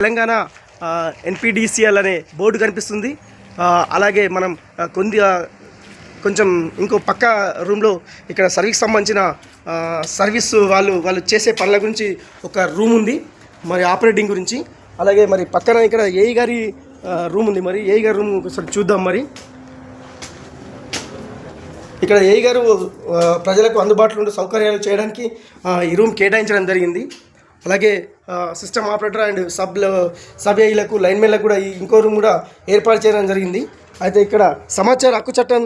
Telangana NPDCL అనే board కనిపిస్తుంది. అలాగే మనం కొంది కొంచెం ఇంకో పక్క రూమ్లో ఇక్కడ సర్వీస్ సంబంధించిన సర్వీస్ వాళ్ళు వాళ్ళు చేసే పనుల గురించి ఒక రూమ్ ఉంది. మరి ఆపరేటింగ్ గురించి. అలాగే మరి పక్కన ఇక్కడ ఏఈ గారి రూమ్ ఉంది. మరి ఏఈ గారి రూమ్ ఒకసారి చూద్దాం మరి. ఇక్కడ ఏఈ గారు ప్రజలకు అందుబాటులో ఉండే సౌకర్యాలు చేయడానికి ఈ రూమ్ కేటాయించడం జరిగింది. అలాగే system operator and sub sub ఏఈలకు లైన్మెన్లకు కూడా ఇంకో రూమ్ కూడా ఏర్పాటు చేయడం జరిగింది. అయితే ఇక్కడ సమాచార హక్కు చట్టం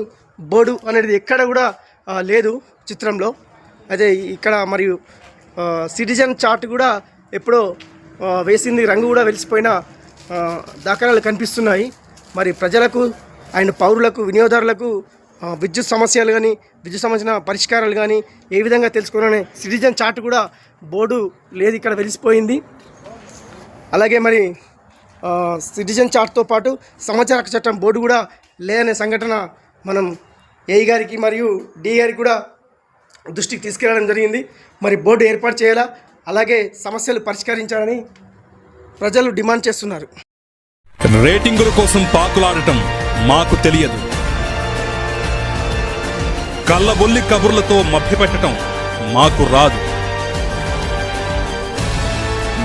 బోర్డు అనేది ఎక్కడ కూడా లేదు చిత్రంలో. అయితే ఇక్కడ మరియు సిటిజన్ చార్ట్ కూడా ఎప్పుడో వేసింది రంగు కూడా వెలిసిపోయిన దాఖలాలు కనిపిస్తున్నాయి. మరి ప్రజలకు అండ్ పౌరులకు వినియోగదారులకు విద్యుత్ సమస్యలు కానీ విద్యుత్ సంబంధించిన పరిష్కారాలు కానీ ఏ విధంగా తెలుసుకోవాలనే సిటిజన్ చార్ట్ కూడా బోర్డు లేదు ఇక్కడ వెలిసిపోయింది. అలాగే మరి సిటిజన్ చార్ట్తో పాటు సమాచార హక్కు చట్టం బోర్డు కూడా లేదనే సంఘటన మనం ఏఈ గారికి మరియు డి గారికి కూడా దృష్టికి తీసుకెళ్ళడం జరిగింది. మరి బోర్డు ఏర్పాటు చేయాలా? అలాగే సమస్యలు పరిష్కరించాలని ప్రజలు డిమాండ్ చేస్తున్నారు. రేటింగుల కోసం పాకులాడటం మాకు తెలియదు. కళ్ళబొల్లి కబుర్లతో మభ్యపెట్టడం మాకు రాదు.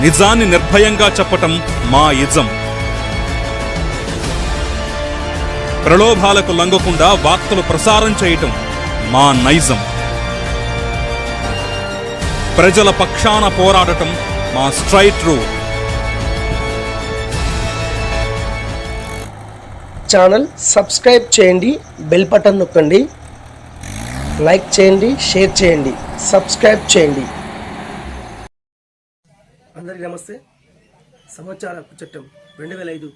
నిజాన్ని నిర్భయంగా చెప్పటం మా ఇజం. ప్రలోభాలకు లంగకుండా వార్తలు ప్రసారం చేయటం మా నైజం. ప్రజల పక్షాన పోరాడటం మా స్ట్రైట్ రూ ఛానల్ సబ్స్క్రైబ్ చేయండి బెల్ బటన్ నొక్కండి. లైక్ చేయండి షేర్ చేయండి సబ్స్క్రైబ్ చేయండి. అందరికీ నమస్తే. సమాచార హక్కు చట్టం రెండు వేల ఐదు